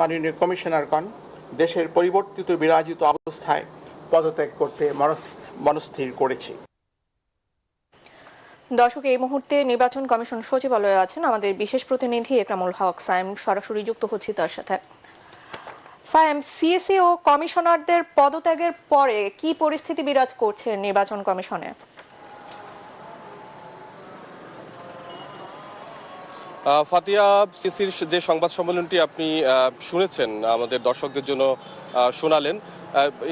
মাননীয় কমিশনারগণ, দেশের পরিবর্তিত বিরাজিত অবস্থায় পদত্যাগ করতে মনস্থির করেছি। দর্শক, এই মুহূর্তে নির্বাচন কমিশন সচিবালয়ে আছেন আমাদের বিশেষ প্রতিনিধি একরামুল হক। সাইম, সরাসরি যুক্ত হচ্ছি তার সাথে। সাইম সিএসি ও কমিশনারদের পদত্যাগের পরে কি পরিস্থিতি বিরাজ করছে নির্বাচন কমিশনে? ফাতিয়া সিসির যে সংবাদ সম্মেলনটি আপনি শুনেছেন, আমাদের দর্শকদের জন্য শোনালেন।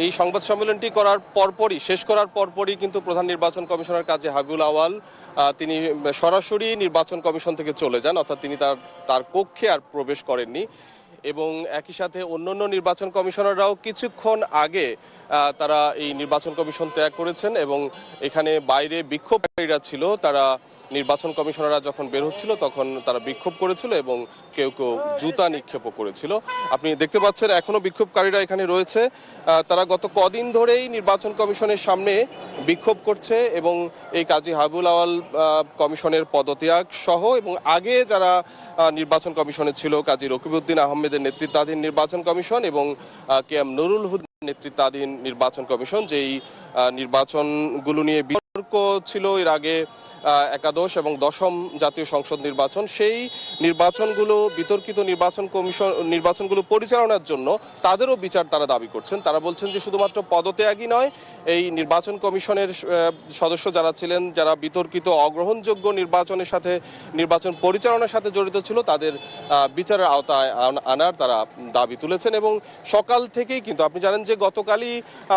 এই সংবাদ সম্মেলনটি করার পরপরই, শেষ করার পরপরই কিন্তু প্রধান নির্বাচন কমিশনার কাজে হাবিবুল আওয়াল তিনি সরাসরি নির্বাচন কমিশন থেকে চলে যান, অর্থাৎ তিনি তার তার কক্ষে আর প্রবেশ করেননি। এবং একই সাথে অন্যান্য নির্বাচন কমিশনাররাও কিছুক্ষণ আগে তারা এই নির্বাচন কমিশন ত্যাগ করেছেন এবং এখানে বাইরে বিক্ষোভকারীরা ছিল, তারা নির্বাচন কমিশনাররা যখন বের হচ্ছিল তখন তারা বিক্ষোভ করেছিল এবং কেউ কেউ জুতা নিক্ষেপও করেছিল। আপনি দেখতে পাচ্ছেন এখনও বিক্ষোভকারীরা এখানে রয়েছে। তারা গত কদিন ধরেই নির্বাচন কমিশনের সামনে বিক্ষোভ করছে এবং এই কাজী হাবুল আওয়াল কমিশনের পদত্যাগ সহ এবং আগে যারা নির্বাচন কমিশনে ছিল কাজী রকিবউদ্দিন আহমেদের নেতৃত্বাধীন নির্বাচন কমিশন এবং কে এম নুরুল হুদ নেতৃত্বাধীন নির্বাচন কমিশন যেই নির্বাচনগুলো নিয়ে বিতর্ক ছিল এর আগে একাদশ এবং দশম জাতীয় সংসদ নির্বাচন, সেই নির্বাচনগুলো, বিতর্কিত নির্বাচন কমিশন, নির্বাচনগুলো পরিচালনার জন্য তাদেরও বিচার তারা দাবি করছেন। তারা বলছেন যে শুধুমাত্র পদত্যাগই নয়, এই নির্বাচন কমিশনের সদস্য যারা ছিলেন, যারা বিতর্কিত, অগ্রহণযোগ্য নির্বাচনের সাথে, নির্বাচন পরিচালনার সাথে জড়িত ছিল, তাদের বিচারের আওতায় আনার তারা দাবি তুলেছেন এবং সকাল থেকেই কিন্তু আপনি জানেন যে গতকালই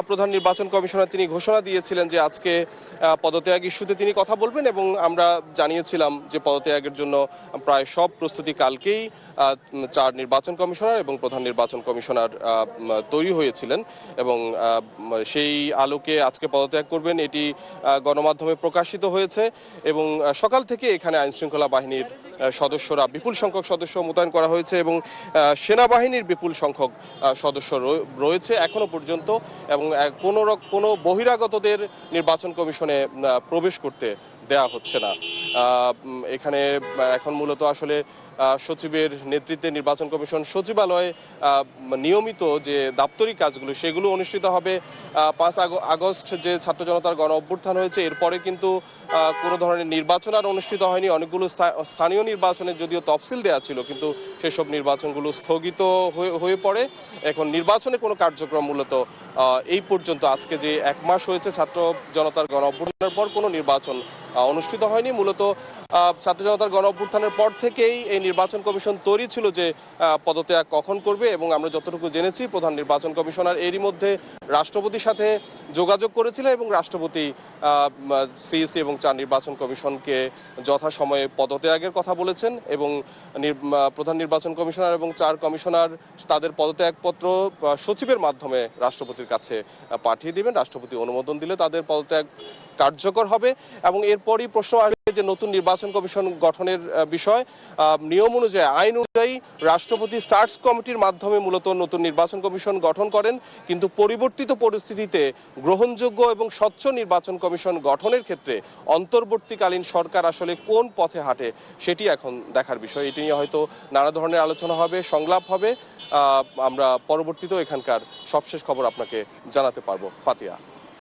প্রধান নির্বাচন কমিশনার তিনি ঘোষণা দিয়েছিলেন যে আজকে পদত্যাগ ইস্যুতে তিনি কথা বলবেন এবং আমরা জানিয়েছিলাম যে পদত্যাগের জন্য প্রায় সব প্রস্তুতি কালকেই চার নির্বাচন কমিশনার এবং প্রধান নির্বাচন কমিশনার তৈরি হয়েছিলেন এবং সেই আলোকে আজকে পদত্যাগ করবেন এটি গণমাধ্যমে প্রকাশিত হয়েছে এবং সকাল থেকে এখানে আইন শৃঙ্খলা বাহিনীর সদস্যরা, বিপুল সংখ্যক সদস্য মোতায়েন করা হয়েছে এবং সেনাবাহিনীর বিপুল সংখ্যক সদস্য রয়ে- রয়েছে এখনও পর্যন্ত এবং কোনো কোনো বহিরাগতদের নির্বাচন কমিশনে প্রবেশ করতে দেয়া হচ্ছে না। এখানে এখন মূলত আসলে সচিবের নেতৃত্বে নির্বাচন কমিশন সচিবালয়ে নিয়মিত যে দাপ্তরিক কাজগুলো সেগুলো অনুষ্ঠিত হবে পাঁচ আগ- আগস্ট যে ছাত্র জনতার গণ অভ্যুত্থান হয়েছে, এরপরে কিন্তু কোনো ধরনের নির্বাচন আর অনুষ্ঠিত হয়নি। অনেকগুলো স্থা- স্থানীয় নির্বাচনের যদিও তফসিল দেওয়া ছিল, কিন্তু সেসব নির্বাচনগুলো স্থগিত হয়ে- পড়ে। এখন নির্বাচনে কোনো কার্যক্রম মূলত এই পর্যন্ত, আজকে যে এক মাস হয়েছে ছাত্র জনতার গণ অভ্যুত্থানের পর কোনো নির্বাচন অনুষ্ঠিত হয়নি। মূলত ছাত্র জনতার গণ অভ্যুত্থানের পর থেকেই এই নির্বাচন কমিশন তৈরি ছিল যে পদত্যাগ কখন করবে এবং আমরা যতটুকু জেনেছি, প্রধান নির্বাচন কমিশনার এরই মধ্যে রাষ্ট্রপতির সাথে যোগাযোগ করেছিলেন এবং রাষ্ট্রপতি সিএসি এবং চার নির্বাচন কমিশনকে যথাসময়ে পদত্যাগের কথা বলেছেন এবং প্রধান নির্বাচন কমিশনার এবং চার কমিশনার তাদের পদত্যাগপত্র সচিবের মাধ্যমে রাষ্ট্রপতির কাছে পাঠিয়ে দিবেন। রাষ্ট্রপতি অনুমোদন দিলে তাদের পদত্যাগ কার্যকর হবে এবং এরপরই প্রশ্ন আসবে যে নতুন নির্বাচন কমিশন গঠনের বিষয়। নিয়ম অনুযায়ী, আইন অনুযায়ী রাষ্ট্রপতি সার্চ কমিটির মাধ্যমে মূলত নতুন নির্বাচন কমিশন গঠন করেন। কিন্তু পরিবর্তিত পরিস্থিতিতে গ্রহণযোগ্য এবং স্বচ্ছ নির্বাচন কমিশন গঠনের ক্ষেত্রে অন্তর্বর্তীকালীন সরকার আসলে কোন পথে হাঁটে সেটি এখন দেখার বিষয়। এটি নিয়ে হয়তো নানা ধরনের আলোচনা হবে, সংলাপ হবে। আমরা পরবর্তীতেও এখানকার সবশেষ খবর আপনাকে জানাতে পারব। ফাতিয়া।